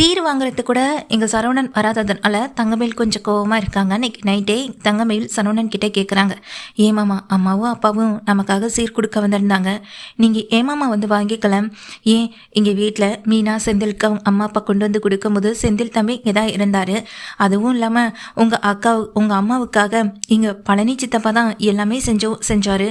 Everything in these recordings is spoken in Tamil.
சீர் வாங்குறதுக்கு கூட எங்கள் சரவணன் வராததுனால தங்கமேல் கொஞ்சம் கோவமாக இருக்காங்க. அன்னைக்கு நைட்டே தங்கமேல் சரவணன் கிட்டே கேட்குறாங்க ஏமாமா அம்மாவும் அப்பாவும் நமக்காக சீர் கொடுக்க வந்திருந்தாங்க. நீங்கள் ஏமாமா வந்து வாங்கிக்கலாம். ஏன் இங்கே வீட்டில் மீனா செந்திலுக்கு அவங்க அம்மா அப்பா கொண்டு வந்து கொடுக்கும்போது செந்தில் தம்பி இங்கே தான் இருந்தார். அதுவும் இல்லாமல் உங்கள் அக்கா உங்கள் அம்மாவுக்காக இங்கே பழனி சித்தப்பா தான் எல்லாமே செஞ்சோ செஞ்சார்.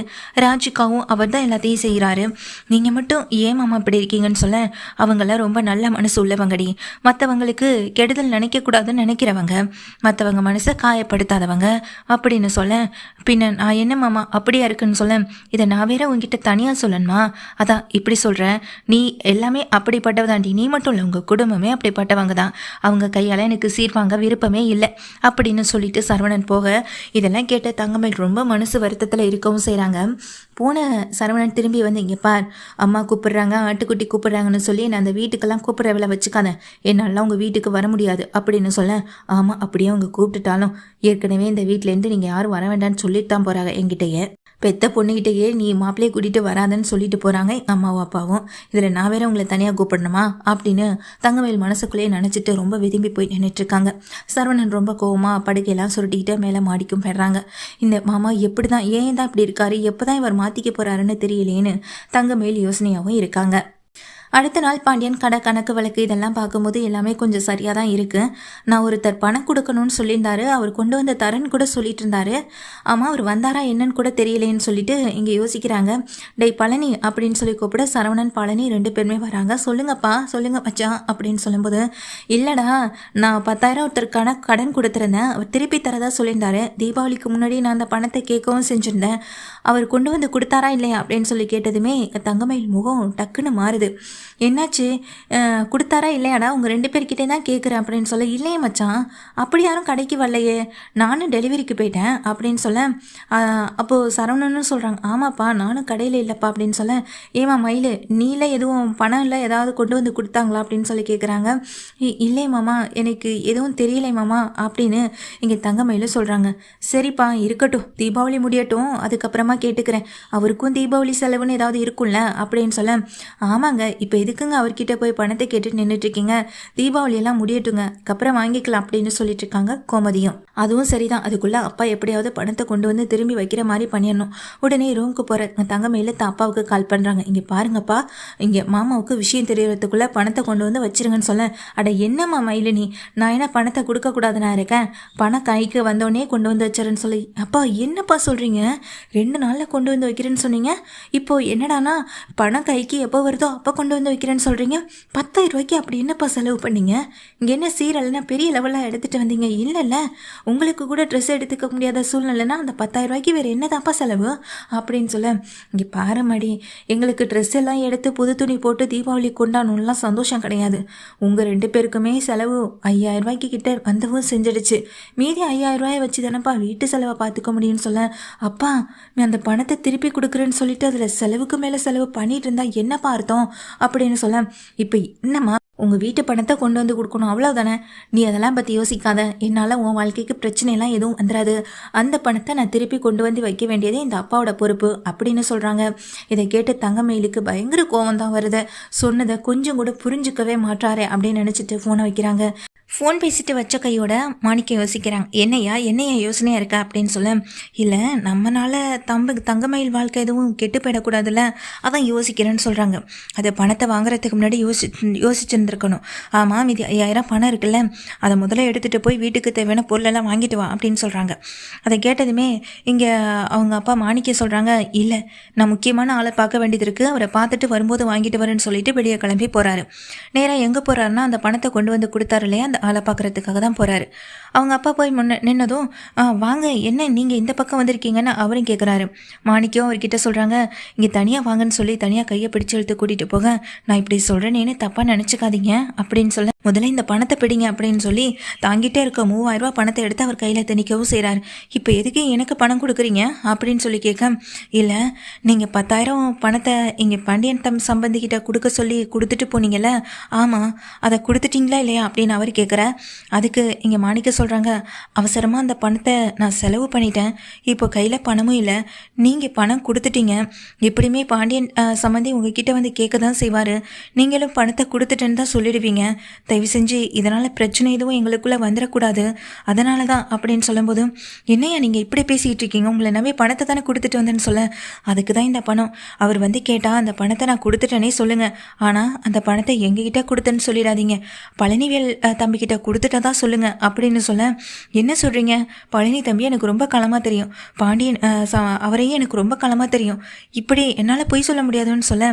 ராஜிக்காவும் அவர் தான் எல்லாத்தையும் செய்கிறாரு நீங்கள் மட்டும் ஏன் மாமா இப்படி இருக்கீங்கன்னு சொல்ல அவங்களாம் ரொம்ப நல்ல மனசு உள்ளவங்கடி. மற்றவங்களுக்கு கெடுதல் நினைக்கக்கூடாதுன்னு நினைக்கிறவங்க மற்றவங்க மனசை காயப்படுத்தாதவங்க அப்படின்னு சொல்ல பின்ன நான் என்ன மாமா அப்படியா இருக்குன்னு சொல்ல இதை நான் வேற உங்ககிட்ட தனியாக சொல்லணுமா? அதான் இப்படி சொல்கிறேன் நீ எல்லாமே அப்படிப்பட்டவதாண்டி. நீ மட்டும் இல்லை உங்கள் குடும்பமே அப்படிப்பட்டவங்க தான். அவங்க கையால் எனக்கு சீர்வாங்க விருப்பமே இல்லை அப்படின்னு சொல்லிட்டு சரவணன் போக இதெல்லாம் கேட்ட தங்கமேல் ரொம்ப மனசு வருத்தத்தில் இருக்கவும் செய்கிறாங்க போன சரவணன் திரும்பி வந்து இங்கே பார் அம்மா கூப்பிடுறாங்க ஆட்டுக்குட்டி கூப்பிடுறாங்கன்னு சொல்லி நான் அந்த வீட்டுக்கெல்லாம் கூப்பிட்ற வேலை வச்சுக்காத. என்னால் உங்கள் வீட்டுக்கு வர முடியாது அப்படின்னு சொல்ல ஆமாம் அப்படியே அவங்க கூப்பிட்டுட்டாலும் ஏற்கனவே இந்த வீட்டிலேருந்து நீங்கள் யாரும் வர வேண்டாம்னு சொல்லிட்டு தான் போகிறாங்க என்கிட்டயே. பெத்த பொண்ணுகிட்டயே நீ மாப்பிள்ளையை கூட்டிகிட்டு வராதன்னு சொல்லிட்டு போகிறாங்க எங்கள் அம்மாவும் அப்பாவும். இதில் நான் வேற உங்களை தனியாக கூப்பிடணுமா? அப்படின்னு தங்கமேல் மனசுக்குள்ளேயே நினச்சிட்டு ரொம்ப விரும்பி போய் நின்றுட்டு இருக்காங்க. சரவணன் ரொம்ப கோவமாக படுக்கையெல்லாம் சுருட்டிக்கிட்டு மேலே மாடிக்கும் போயிடுறாங்க. இந்த மாமா எப்படி தான் ஏன் தான் இப்படி இருக்காரு? எப்போ தான் இவர் மாற்றிக்க போகிறாருன்னு தெரியலேன்னு தங்கமேல் யோசனையாகவும் இருக்காங்க. அடுத்த நாள் பாண்டியன் கடை கணக்கு வழக்கு இதெல்லாம் பார்க்கும்போது எல்லாமே கொஞ்சம் சரியாக தான் இருக்குது நான் ஒருத்தர் பணம் கொடுக்கணும்னு சொல்லியிருந்தாரு. அவர் கொண்டு வந்த தரன் கூட சொல்லிட்டு இருந்தாரு. ஆமாம் அவர் வந்தாரா என்னன்னு கூட தெரியலேன்னு சொல்லிட்டு இங்கே யோசிக்கிறாங்க. டேய் பழனி அப்படின்னு சொல்லி கூப்பிட சரவணன் பழனி ரெண்டு பேருமே வராங்க. சொல்லுங்கப்பா சொல்லுங்க மச்சான் அப்படின்னு சொல்லும்போது இல்லைடா நான் பத்தாயிரம் ஒருத்தர் கணக்கு கடன் கொடுத்துருந்தேன். அவர் திருப்பி தரதா சொல்லியிருந்தாரு. தீபாவளிக்கு முன்னாடி நான் அந்த பணத்தை கேட்கவும் செஞ்சுருந்தேன். அவர் கொண்டு வந்து கொடுத்தாரா இல்லையா அப்படின்னு சொல்லி கேட்டதுமே தங்கமயில் முகம் டக்குன்னு மாறுது. என்னாச்சு? கொடுத்தாரா இல்லையாடா? உங்கள் ரெண்டு பேர்கிட்டே தான் கேட்குறேன் அப்படின்னு சொல்ல இல்லையே மச்சான் அப்படி யாரும் கடைக்கு வரலையே. நானும் டெலிவரிக்கு போயிட்டேன் அப்படின்னு சொல்ல அப்போது சரவணன்னு சொல்கிறாங்க ஆமாப்பா நானும் கடையில் இல்லைப்பா அப்படின்னு சொல்ல ஏமா மயில் நீல எதுவும் பணம் இல்லை ஏதாவது கொண்டு வந்து கொடுத்தாங்களா? அப்படின்னு சொல்லி கேட்குறாங்க இல்லை மாமா எனக்கு எதுவும் தெரியலை மாமா அப்படின்னு இங்கே தங்க மயில் சொல்கிறாங்க சரிப்பா இருக்கட்டும். தீபாவளி முடியட்டும். அதுக்கப்புறமா கேட்டுக்கிறேன். அவருக்கும் தீபாவளி செலவுன்னு ஏதாவது இருக்கும்ல அப்படின்னு சொல்ல ஆமாங்க இப்போ எதுக்குங்க அவர்கிட்ட போய் பணத்தை கேட்டுட்டு நின்றுட்டுருக்கீங்க தீபாவளியெல்லாம் முடியட்டுங்க அப்புறம் வாங்கிக்கலாம் அப்படின்னு சொல்லிட்டு இருக்காங்க கோமதியும். அதுவும் சரிதான் அதுக்குள்ளே அப்பா எப்படியாவது பணத்தை கொண்டு வந்து திரும்பி வைக்கிற மாதிரி பண்ணிடணும். உடனே ரூமுக்கு போகிற தங்கமையில் தான் அப்பாவுக்கு கால் பண்ணுறாங்க இங்கே பாருங்கப்பா இங்கே மாமாவுக்கு விஷயம் தெரியறதுக்குள்ளே பணத்தை கொண்டு வந்து வச்சிருங்கன்னு சொல்ல அட என்னம்மா மயிலினி நீ நான் என்ன பணத்தை கொடுக்கக்கூடாதுன்னா இருக்கேன்? பணம் கைக்கு வந்தோடனே கொண்டு வந்து வச்சிருன்னு சொல்லி. அப்பா என்னப்பா சொல்கிறீங்க ரெண்டு நாளில் கொண்டு வந்து வைக்கிறேன்னு சொன்னீங்க? இப்போது என்னடானா பணம் கைக்கு எப்போ வருதோ அப்போ கொண்டு வந்து வைக்கிறேன்னு சொல்கிறீங்க பத்தாயிரம் ரூபாய்க்கு அப்படி என்னப்பா செலவு பண்ணீங்க? இங்கே என்ன சீரல்னா பெரிய லெவலாக எடுத்துகிட்டு வந்தீங்க? இல்லைல்ல. உங்களுக்கு கூட ட்ரெஸ் எடுத்துக்க முடியாத சூழ்நிலைனா அந்த பத்தாயிரம் ரூபாய்க்கு வேறு என்னதான்ப்பா செலவு? அப்படின்னு சொல்ல இங்கே பாருமாடி எங்களுக்கு ட்ரெஸ் எல்லாம் எடுத்து புது துணி போட்டு தீபாவளி கொண்டாடணும்லாம் சந்தோஷம் கிடையாது. உங்கள் ரெண்டு பேருக்குமே செலவு ஐயாயிரம் ரூபாய்க்கு கிட்ட வந்தவும் செஞ்சிடுச்சு. மீதி ஐயாயிரம் ரூபாயை வச்சு தானப்பா வீட்டு செலவை பார்த்துக்க முடியும்னு சொல்ல அப்பா அந்த பணத்தை திருப்பி கொடுக்குறேன்னு சொல்லிட்டு அதில் செலவுக்கு மேலே செலவு பண்ணிட்டு இருந்தா என்னப்பா அர்த்தம் அப்படின்னு சொல்ல இப்போ என்னம்மா உங்கள் வீட்டு பணத்தை கொண்டு வந்து கொடுக்கணும். அவ்வளோதானே நீ அதெல்லாம் பற்றி யோசிக்காத. என்னால் உன் வாழ்க்கைக்கு பிரச்சனைலாம் எதுவும் வந்துடாது அந்த பணத்தை நான் திருப்பி கொண்டு வந்து வைக்க வேண்டியது இந்த அப்பாவோட பொறுப்பு அப்படின்னு சொல்கிறாங்க இதை கேட்டு தங்கமயிலுக்கு பயங்கர கோவம் தான் வருது. சொன்னதை கொஞ்சம் கூட புரிஞ்சுக்கவே மாட்டாரே அப்படின்னு நினச்சிட்டு ஃபோனை வைக்கிறாங்க. ஃபோன் பேசிட்டு வச்ச கையோட மாணிக்க யோசிக்கிறாங்க. என்னையா? என்னையா யோசனையாக இருக்கா? அப்படின்னு சொல்ல இல்லை நம்மனால தம்பு தங்கமயில் வாழ்க்கை எதுவும் கெட்டு போயிடக்கூடாதுல்ல அதான் யோசிக்கிறேன்னு சொல்கிறாங்க அது பணத்தை வாங்குறதுக்கு முன்னாடி யோசி இருந்திருக்கணும் ஆமாம் மீதி ஐயாயிரம் பணம் இருக்குல்ல. அதை முதல்ல எடுத்துகிட்டு போய் வீட்டுக்கு தேவையான பொருளெல்லாம் வாங்கிட்டு வா அப்படின்னு சொல்கிறாங்க அதை கேட்டதுமே இங்கே அவங்க அப்பா மாணிக்க சொல்கிறாங்க இல்லை நான் முக்கியமான ஆளை பார்க்க வேண்டியது இருக்குது அவரை பார்த்துட்டு வரும்போது வாங்கிட்டு வரேன்னு சொல்லிட்டு வெளியே கிளம்பி போகிறாரு நேராக எங்கே போகிறாருன்னா அந்த பணத்தை கொண்டு வந்து கொடுத்தாரு இல்லையா? அந்த ஆளை பார்க்குறதுக்காக தான் போகிறாரு அவங்க அப்பா போய் முன்ன நின்னதும் வாங்க என்ன நீங்கள் இந்த பக்கம் வந்திருக்கீங்கன்னு அவரும் கேட்குறாரு மாணிக்கம் அவர்கிட்ட சொல்கிறாங்க இங்கே தனியாக வாங்கன்னு சொல்லி தனியாக கையை பிடிச்சு எடுத்து கூட்டிகிட்டு போக நான் இப்படி சொல்கிறேன்னு தப்பாக நினச்சிக்காதீங்க அப்படின்னு சொல்ல முதல்ல இந்த பணத்தை பிடிங்க அப்படின்னு சொல்லி தாங்கிட்டே இருக்க மூவாயிரம் பணத்தை எடுத்து அவர் கையில் திணிக்கவும் செய்கிறார் இப்போ எதுக்கு எனக்கு பணம் கொடுக்குறீங்க? அப்படின்னு சொல்லி கேட்க இல்லை நீங்கள் பத்தாயிரம் பணத்தை இங்கே பாண்டியன் தம் சம்பந்திக்கிட்ட கொடுக்க சொல்லி கொடுத்துட்டு போனீங்கல்ல? ஆமாம் அதை கொடுத்துட்டீங்களா இல்லையா? அப்படின்னு அவர் கேட்குற. அதுக்கு இங்கே மாணிக்க சொல்கிறாங்க அவசரமாக அந்த பணத்தை நான் செலவு பண்ணிட்டேன். இப்போ கையில் பணமும் இல்லை. நீங்கள் பணம் கொடுத்துட்டீங்க. எப்படியுமே பாண்டியன் சம்பந்தி உங்ககிட்ட வந்து கேட்க தான் செய்வார். நீங்களும் பணத்தை கொடுத்துட்டேன்னு தான் சொல்லிடுவீங்க. தயவு தயவு செஞ்சு இதனால் பிரச்சனை எதுவும் எங்களுக்குள்ளே வந்துடக்கூடாது அதனால தான் அப்படின்னு சொல்லும்போது என்னையா நீங்கள் இப்படி பேசிகிட்டு இருக்கீங்க? உங்களை நம்பி பணத்தை தானே கொடுத்துட்டு வந்தேன்னு சொல்ல. அதுக்கு தான் இந்த பணம். அவர் வந்து கேட்டால் அந்த பணத்தை நான் கொடுத்துட்டேனே சொல்லுங்கள் ஆனால் அந்த பணத்தை எங்ககிட்ட கொடுத்தேன்னு சொல்லிடாதீங்க. பழனிவேல் தம்பிக்கிட்ட தம்பிக்கிட்ட தான் சொல்லுங்கள் அப்படின்னு சொல்ல என்ன சொல்கிறீங்க பழனி தம்பி எனக்கு ரொம்ப களமாக தெரியும். பாண்டியன் அவரையும் எனக்கு ரொம்ப களமாக தெரியும். இப்படி என்னால் பொய் சொல்ல முடியாதுன்னு சொல்ல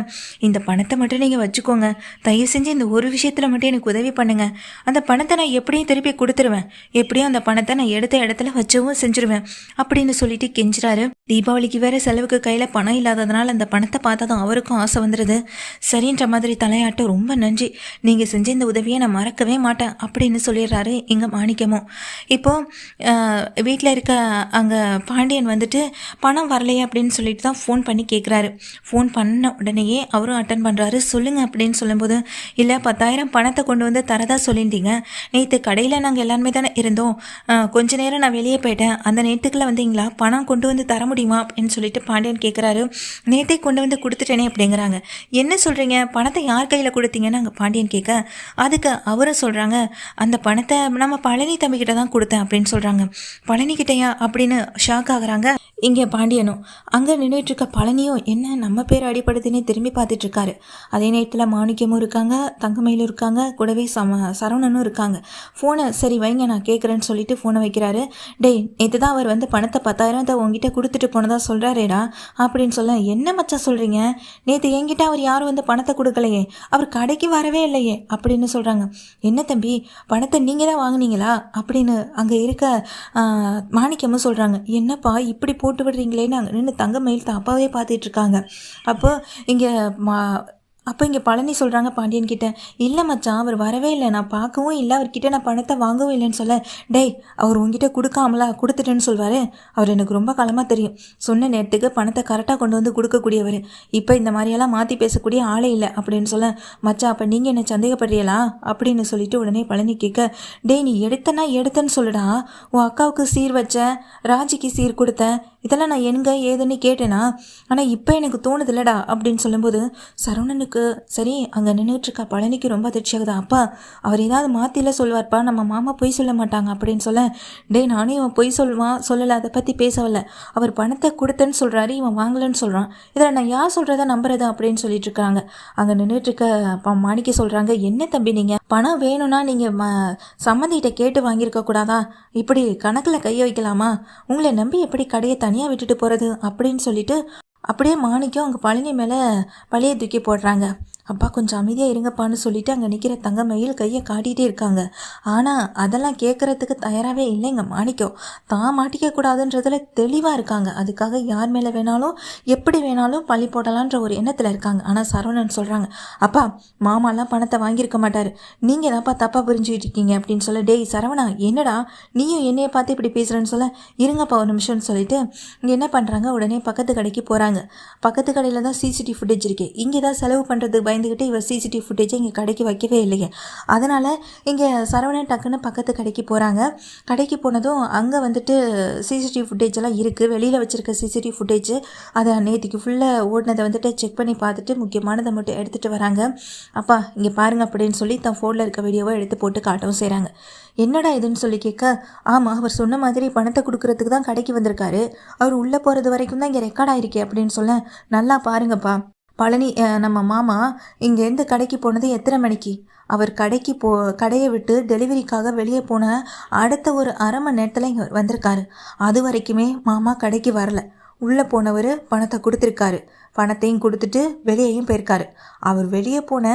இந்த பணத்தை மட்டும் நீங்கள் வச்சுக்கோங்க. தயவு செஞ்சு இந்த ஒரு விஷயத்தில் மட்டும் எனக்கு உதவி பண்ணுங்க. அந்த பணத்தை நான் எப்படியும் திருப்பி கொடுத்துருவேன். எப்படியும் அந்த பணத்தை நான் எடுத்த இடத்துல வச்சவும் செஞ்சுருவேன். அப்படின்னு சொல்லிட்டு கெஞ்சுறாரு. தீபாவளிக்கு வேற செலவுக்கு கையில் பணம் இல்லாததுனால அந்த பணத்தை பார்த்ததும் அவருக்கும் ஆசை வந்துடுது சரின்ற மாதிரி தலையாட்டு ரொம்ப நன்றி. நீங்கள் செஞ்ச இந்த உதவியை நான் மறக்கவே மாட்டேன் அப்படின்னு சொல்லிடுறாரு எங்கள் மாணிக்கமும். இப்போது வீட்டில் இருக்க அங்கே பாண்டியன் வந்துட்டு பணம் வரலையே அப்படின்னு சொல்லிட்டு தான் ஃபோன் பண்ணி கேட்குறாரு ஃபோன் பண்ண உடனேயே அவரும் அட்டன் பண்ணுறாரு சொல்லுங்கள் அப்படின்னு சொல்லும்போது இல்லை பத்தாயிரம் பணத்தை கொண்டு வந்து தரதா சொல்லியிருந்தீங்க. நேற்று கடையில் நாங்கள் எல்லாருமே தானே இருந்தோம். கொஞ்ச நேரம் நான் வெளியே போயிட்டேன். அந்த நேற்றுக்குள்ளே வந்தீங்களா பணம் கொண்டு வந்து தர முடியுமா அப்படின்னு சொல்லிட்டு பாண்டியன் கேட்குறாரு நேற்றே கொண்டு வந்து கொடுத்துட்டேனே அப்படிங்கிறாங்க. என்ன சொல்கிறீங்க பணத்தை யார் கையில் கொடுத்தீங்கன்னு அங்கே பாண்டியன் கேட்க அதுக்கு அவரும் சொல்கிறாங்க அந்த பணத்தை நம்ம பழனி தம்பிக்கிட்ட தான் கொடுத்தேன் அப்படின்னு சொல்கிறாங்க பழனிக்கிட்டயா அப்படின்னு ஷாக் ஆகுறாங்க. இங்கே பாண்டியனும் அங்கே நின்றுட்டு இருக்க பழனியும் என்ன நம்ம பேர் அடிப்படுதுன்னே திரும்பி பார்த்துட்டு இருக்காரு அதே நேரத்தில் மாணிக்கமும் இருக்காங்க தங்கமயிலும் இருக்காங்க கூடவே சம சரவணனும் இருக்காங்க. ஃபோனை சரி வைங்க நான் கேட்குறேன்னு சொல்லிட்டு ஃபோனை வைக்கிறாரு. டேய் நேற்று தான் அவர் வந்து பணத்தை பத்தாயிரத்தை உங்ககிட்ட கொடுத்துட்டு போனதா சொல்கிறாரேடா அப்படின்னு சொல்ல என்ன மச்சான் சொல்கிறீங்க நேற்று என்கிட்ட அவர் யாரும் வந்து பணத்தை கொடுக்கலையே அவர் கடைக்கு வரவே இல்லையே அப்படின்னு சொல்கிறாங்க என்ன தம்பி பணத்தை நீங்கள் தான் வாங்குனீங்களா? அப்படின்னு அங்கே இருக்க மாணிக்கமும் சொல்கிறாங்க என்னப்பா இப்படி போ போட்டு விடுறீங்களேன்னு அங்கே நின்று தங்கமயில் தப்பாவே அப்பாவே பார்த்துட்ருக்காங்க. அப்போ இங்கே மா அப்போ இங்கே பழனி சொல்கிறாங்க பாண்டியன் கிட்ட இல்லை மச்சான் அவர் வரவே இல்லை. நான் பார்க்கவும் இல்லை. அவர்கிட்ட நான் பணத்தை வாங்கவும் இல்லைன்னு சொல்ல. டேய் அவர் உங்ககிட்ட கொடுக்காமலா கொடுத்துட்டேன்னு சொல்வார்? அவர் எனக்கு ரொம்ப காலமாக தெரியும். சொன்ன நேரத்துக்கு பணத்தை கரெக்டாக கொண்டு வந்து கொடுக்கக்கூடியவர். இப்போ இந்த மாதிரியெல்லாம் மாற்றி பேசக்கூடிய ஆளே இல்லை. அப்படின்னு சொல்ல மச்சான் அப்போ நீங்கள் என்ன சந்தேகப்படுறீங்களா? அப்படின்னு சொல்லிட்டு உடனே பழனி கேட்க டேய் நீ எடுத்தனா எடுத்தேன்னு சொல்லுடா. உன் அக்காவுக்கு சீர் வச்சேன் ராஜிக்கு சீர் கொடுத்தேன் இதெல்லாம் நான் எங்க ஏதுன்னு கேட்டேனா? ஆனால் இப்போ எனக்கு தோணுது இல்லடா அப்படின்னு சொல்லும்போது சரவணனுக்கு சரி அங்கே நின்றுட்டு பழனிக்கு ரொம்ப அதிர்ச்சி ஆகுது? அப்பா அவர் ஏதாவது மாற்றில சொல்வார்ப்பா நம்ம மாமா பொய் சொல்ல மாட்டாங்க அப்படின்னு சொல்ல டேய் நானே இவன் பொய் சொல்லுவான் சொல்லலை அதை பற்றி பேசவில்ல அவர் பணத்தை கொடுத்தேன்னு சொல்கிறாரு இவன் வாங்கலைன்னு சொல்கிறான் இதில் நான் யார் சொல்கிறத நம்புறது அப்படின்னு சொல்லிட்டு இருக்காங்க. அங்கே நின்றுட்டு இருக்க மாணிக்க சொல்கிறாங்க என்ன தம்பி நீங்கள் பணம் வேணும்னா நீங்கள் ம சம்மந்திகிட்ட கேட்டு வாங்கியிருக்க கூடாதா? இப்படி கணக்கில் கை வைக்கலாமா? உங்களை நம்பி எப்படி கடையை தனியாக விட்டுட்டு போகிறது அப்படின்னு சொல்லிட்டு அப்படியே மாணிக்கம் அங்கே பழனி மேலே பழைய தூக்கி போடுறாங்க. அப்பா கொஞ்சம் அமைதியாக இருங்கப்பான்னு சொல்லிட்டு அங்கே நிற்கிற தங்கமயில் கையை காட்டிகிட்டே இருக்காங்க. ஆனால் அதெல்லாம் கேட்குறதுக்கு தயாராகவே இல்லைங்க மாணிக்கம் தான் மாட்டிக்க கூடாதுன்றதுல தெளிவாக இருக்காங்க. அதுக்காக யார் மேலே வேணாலும் எப்படி வேணாலும் பழி போடலான்ற ஒரு எண்ணத்தில் இருக்காங்க. ஆனால் சரவணன் சொல்கிறாங்க அப்பா மாமாலாம் பணத்தை வாங்கியிருக்க மாட்டார். நீங்கள் தான்ப்பா தப்பாக புரிஞ்சுக்கிட்டு இருக்கீங்க அப்படின்னு சொல்ல டேய் சரவணா என்னடா? நீயும் என்னையை பார்த்து இப்படி பேசுகிறேன்னு சொல்ல இருங்கப்பா ஒரு நிமிஷம்னு சொல்லிட்டு இங்கே என்ன பண்ணுறாங்க உடனே பக்கத்து கடைக்கு போகிறாங்க பக்கத்து கடையில் தான் சிசிடிவி ஃபுட்டேஜ் இருக்கு. இங்கே தான் செலவு பண்ணுறதுக்கு பயந்துக்கிட்டு இவர் சிசிடிவி ஃபுட்டேஜை இங்கே கடைக்கு வைக்கவே இல்லையே அதனால் இங்கே சரவணன் டக்குன்னு பக்கத்து கடைக்கு போகிறாங்க கடைக்கு போனதும் அங்கே வந்துட்டு சிசிடிவி ஃபுட்டேஜ் எல்லாம் இருக்குது வெளியில் வச்சுருக்க சிசிடிவி ஃபுட்டேஜ் அதை நேற்றுக்கு ஃபுல்லாக ஓடினதை வந்துட்டு செக் பண்ணி பார்த்துட்டு முக்கியமானதை மட்டும் எடுத்துகிட்டு வராங்க. அப்பா இங்கே பாருங்க அப்படின்னு சொல்லி தன் ஃபோனில் இருக்க வீடியோவை எடுத்து போட்டு காட்டவும் செய்கிறாங்க என்னடா இதுன்னு சொல்லி கேட்க ஆமாம் அவர் சொன்ன மாதிரி பணத்தை கொடுக்குறதுக்கு தான் கடைக்கு வந்திருக்காரு. அவர் உள்ளே போகிறது வரைக்கும் தான் இங்கே ரெக்கார்ட் ஆயிருக்கே அப்படின்னு சொல்ல நல்லா பாருங்கப்பா. பழனி நம்ம மாமா இங்கேருந்து கடைக்கு போனது எத்தனை மணிக்கு? அவர் கடைக்கு போ கடையை விட்டு டெலிவரிக்காக வெளியே போன அடுத்த ஒரு அரை மணி நேரத்தில் இங்கே வந்திருக்காரு. அது வரைக்குமே மாமா கடைக்கு வரல. உள்ளே போனவர் பணத்தை கொடுத்துருக்காரு. பணத்தையும் கொடுத்துட்டு வெளியேயும் போயிருக்காரு. அவர் வெளியே போன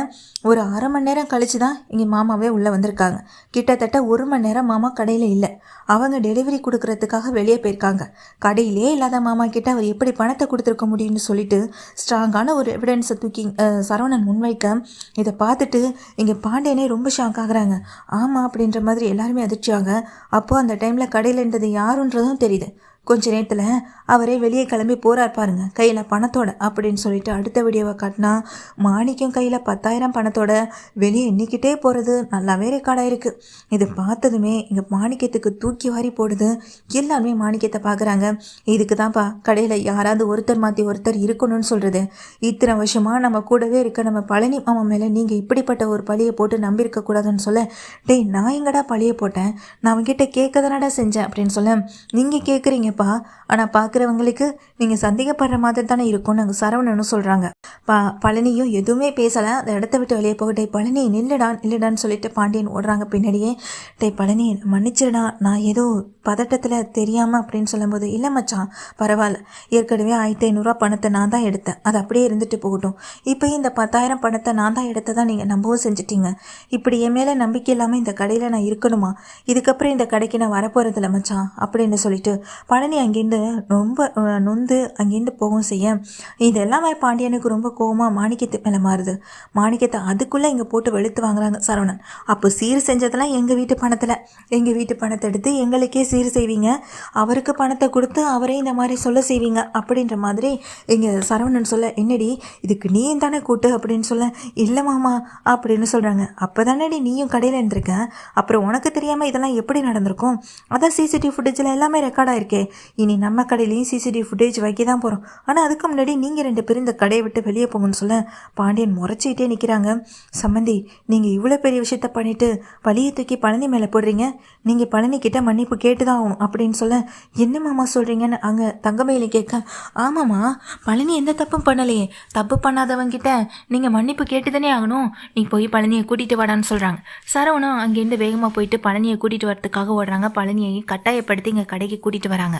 ஒரு அரை மணி நேரம் கழிச்சு தான் இங்கே மாமாவே உள்ளே வந்திருக்காங்க. கிட்டத்தட்ட ஒரு மணி நேரம் மாமா கடையில் இல்லை. அவங்க டெலிவரி கொடுக்கறதுக்காக வெளியே போயிருக்காங்க. கடையிலே இல்லாத மாமா கிட்ட அவர் எப்படி பணத்தை கொடுத்துருக்க முடியும்னு சொல்லிட்டு ஸ்ட்ராங்கான ஒரு எவிடன்ஸை தூக்கி சரவணன் முன்வைக்க இதை பார்த்துட்டு இங்கே பாண்டியனே ரொம்ப ஷாக் ஆகுறாங்க. ஆமாம் அப்படின்ற மாதிரி எல்லாருமே அதிர்ச்சியாங்க. அப்போது அந்த டைமில் கடையில் இருந்தது யாருன்றதும் தெரியுது. கொஞ்ச நேரத்தில் அவரே வெளியே கிளம்பி போறார் பாருங்க கையில் பணத்தோட அப்படின்னு சொல்லிட்டு அடுத்த வீடியோவை காட்டினா மாணிக்கம் கையில் பத்தாயிரம் பணத்தோட வெளியே எண்ணிக்கிட்டே போகிறது நல்லாவே ரெக்கார்டாக இருக்குது இது பார்த்ததுமே இங்கே மாணிக்கத்துக்கு தூக்கி வாரி போடுது. எல்லாருமே மாணிக்கத்தை பார்க்குறாங்க இதுக்கு தான்ப்பா கடையில் யாராவது ஒருத்தர் மாற்றி ஒருத்தர் இருக்கணும்னு சொல்கிறது இத்தனை வருஷமாக நம்ம கூடவே இருக்க நம்ம பழனி மாமா மேலே நீங்கள் இப்படிப்பட்ட ஒரு பழியை போட்டு நம்பியிருக்க கூடாதுன்னு சொல்ல டேய் நான் எங்கடா பழியை போட்டேன்? நான் அவங்ககிட்ட கேட்க தானடா செஞ்சேன்? அப்படின்னு சொல்ல நீங்கள் கேட்குறீங்க கேட்குறீங்கப்பா ஆனால் பார்க்குறவங்களுக்கு நீங்கள் சந்தேகப்படுற மாதிரி தானே இருக்கும் நாங்கள் சரவணன்னு சொல்கிறாங்க பா பழனியும் எதுவுமே பேசலை. அந்த இடத்த விட்டு வெளியே போகட்டே பழனி நில்லுடா நில்லடான்னு சொல்லிட்டு பாண்டியன் ஓடுறாங்க பின்னாடியே. டேய் பழனி மன்னிச்சிருடா நான் ஏதோ பதட்டத்தில் தெரியாமல் அப்படின்னு சொல்லும்போது இல்லை மச்சான் பரவாயில்ல. ஏற்கனவே ஆயிரத்தி ஐநூறுரூவா பணத்தை நான் தான் எடுத்தேன். அது அப்படியே இருந்துட்டு போகட்டும். இப்போ இந்த பத்தாயிரம் பணத்தை நான் தான் எடுத்ததான் நீங்கள் நம்பவும் செஞ்சிட்டீங்க. இப்படி என் மேலே நம்பிக்கை இல்லாமல் இந்த கடையில் நான் இருக்கணுமா? இதுக்கப்புறம் இந்த கடைக்கு நான் வரப்போகிறதில்ல மச்சான் அப்படின்னு சொல்லிட்டு பழனி அங்கேருந்து ரொம்ப நொந்து அங்கேருந்து போகவும் செய்ய. இதெல்லாமே பாண்டியனுக்கு ரொம்ப கோவமாக மாணிக்கத்து மேலே மாறுது. மாணிக்கத்தை அதுக்குள்ளே இங்கே போட்டு வெளுத்து வாங்குறாங்க சரவணன். அப்போ சீர் செஞ்சதெல்லாம் எங்கள் வீட்டு பணத்தில். எங்கள் வீட்டு பணத்தை எடுத்து எங்களுக்கே சீர் செய்வீங்க. அவருக்கு பணத்தை கொடுத்து அவரே இந்த மாதிரி சொல்ல செய்வீங்க அப்படின்ற மாதிரி இங்கே சரவணன் சொல்ல என்னடி இதுக்கு நீ தானே கூட்டு அப்படின்னு சொல்ல இல்லை மாமா அப்படின்னு சொல்கிறாங்க அப்போ தானடி நீயும் கடையில் இருந்திருக்க. அப்புறம் உனக்கு தெரியாமல் இதெல்லாம் எப்படி நடந்திருக்கும்? அதான் சிசிடிவி ஃபுட்டேஜில் எல்லாமே ரெக்கார்டாக இருக்கே இனி நம்ம கடையிலையும் சிசிடிவி ஃபுட்டேஜ் வைக்க தான் போகிறோம் ஆனால் அதுக்கு முன்னாடி நீங்கள் ரெண்டு பேரும் இந்த கடையை விட்டு வெளியே போங்கன்னு சொல்ல பாண்டியன் முறைச்சிக்கிட்டே நிற்கிறாங்க சம்மந்தி நீங்கள் இவ்வளோ பெரிய விஷயத்த பண்ணிவிட்டு பழியை தூக்கி பழனி மேலே போடுறீங்க. நீங்கள் பழனி மன்னிப்பு கேட்டு தான் ஆகணும் அப்படின்னு சொல்ல என்ன மாமா சொல்கிறீங்கன்னு அங்கே தங்கமையில கேட்க ஆமாம்மா பழனி எந்த தப்பும் பண்ணலையே. தப்பு பண்ணாதவங்கிட்ட நீங்கள் மன்னிப்பு கேட்டு தானே ஆகணும். நீ போய் பழனியை கூட்டிகிட்டு வாடான்னு சொல்கிறாங்க சரவணம் அங்கேருந்து வேகமாக போயிட்டு பழனியை கூட்டிகிட்டு வரதுக்காக ஓடுறாங்க. பழனியை கட்டாயப்படுத்தி இங்கே கடைக்கு கூட்டிகிட்டு வராங்க.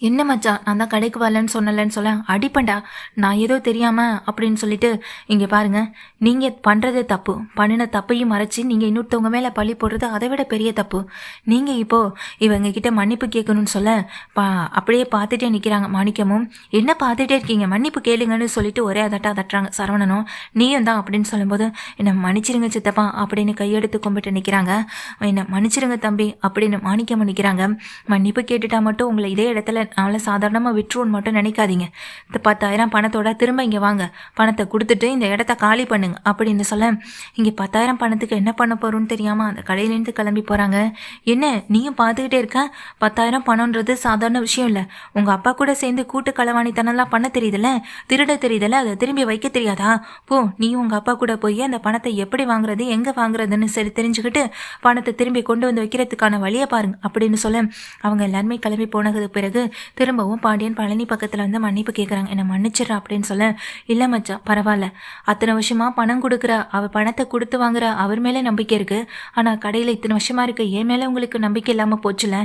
என்ன மச்சான் நான் தான் கடைக்கு வரலன்னு சொன்னலன்னு சொல்ல அடிப்பண்டா நான் ஏதோ தெரியாம அப்படின்னு சொல்லிட்டு இங்கே பாருங்க நீங்க பண்றது தப்பு பண்ணின தப்பையும் மறைச்சு நீங்க இன்னொருத்தவங்க மேல பழி போடுறது அதை விட பெரிய தப்பு. நீங்க இப்போ இவங்க கிட்ட மன்னிப்பு கேட்கணும்னு சொல்ல பா அப்படியே பார்த்துட்டே நிக்கிறாங்க மாணிக்கமும் என்ன பார்த்துட்டே இருக்கீங்க? மன்னிப்பு கேளுங்கன்னு சொல்லிட்டு ஒரே அதட்டா அதட்டுறாங்க சரவணனும் நீயும் தான் அப்படின்னு சொல்லும்போது என்ன மன்னிச்சிருங்க சித்தப்பா அப்படின்னு கையெடுத்து கும்பிட்டு நிக்கிறாங்க. என்ன மன்னிச்சிருங்க தம்பி அப்படின்னு மாணிக்கம் நிற்கிறாங்க மன்னிப்பு கேட்டுட்டா மட்டும் உங்களை இதே இடத்துல அவளை சாதாரணமாக விற்றுவோன்னு மட்டும் நினைக்காதீங்க. இந்த பத்தாயிரம் பணத்தோட திரும்ப இங்கே வாங்க. பணத்தை கொடுத்துட்டு இந்த இடத்த காலி பண்ணுங்க. அப்படின்னு சொல்ல இங்கே பத்தாயிரம் பணத்துக்கு என்ன பண்ண போகிறோன்னு தெரியாமல் அந்த கடையிலேருந்து கிளம்பி போகிறாங்க என்ன நீயும் பார்த்துக்கிட்டே இருக்க? பத்தாயிரம் பணம்ன்றது சாதாரண விஷயம் இல்லை. உங்கள் அப்பா கூட சேர்ந்து கூட்டு களவாணித்தனம்லாம் பண்ண தெரியுதுல்ல? திருட தெரியுதுல்ல? அதை திரும்பி வைக்க தெரியாதா? போ நீயும் உங்கள் அப்பா கூட போய் அந்த பணத்தை எப்படி வாங்குறது எங்கே வாங்குறதுன்னு சரி தெரிஞ்சுக்கிட்டு பணத்தை திரும்பி கொண்டு வந்து வைக்கிறதுக்கான வழியை பாருங்க. அப்படின்னு சொல்ல அவங்க எல்லாருமே கிளம்பி போனதுக்கு பிறகு திரும்பவும் பாண்டியன் பழனி பக்கத்தில் வந்து மன்னிப்பு கேட்குறாங்க என்னை மன்னிச்சிடுறா அப்படின்னு சொல்ல இல்லை மச்சா பரவாயில்ல. அத்தனை வருஷமாக பணம் கொடுக்குற அவள் பணத்தை கொடுத்து வாங்குற அவர் மேலே நம்பிக்கை இருக்குது ஆனால் கடையில் இத்தனை வருஷமாக இருக்குது என் மேலே உங்களுக்கு நம்பிக்கை இல்லாமல் போச்சுல.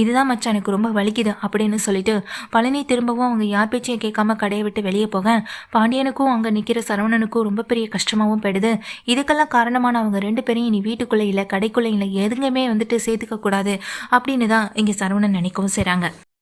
இதுதான் மச்சான் எனக்கு ரொம்ப வலிக்குது அப்படின்னு சொல்லிட்டு பழனி திரும்பவும் அவங்க யார் பேச்சையும் கேட்காம கடையை விட்டு வெளியே போக பாண்டியனுக்கும் அங்கே நிற்கிற சரவணனுக்கும் ரொம்ப பெரிய கஷ்டமாகவும் போயிடுது இதுக்கெல்லாம் காரணமான அவங்க ரெண்டு பேரையும் இனி வீட்டுக்குள்ளே இல்லை கடைக்குள்ளே இல்லை எதுங்குமே வந்துட்டு சேர்த்துக்க கூடாது அப்படின்னு தான் இங்கே சரவணன் நினைக்கவும் செய்கிறாங்க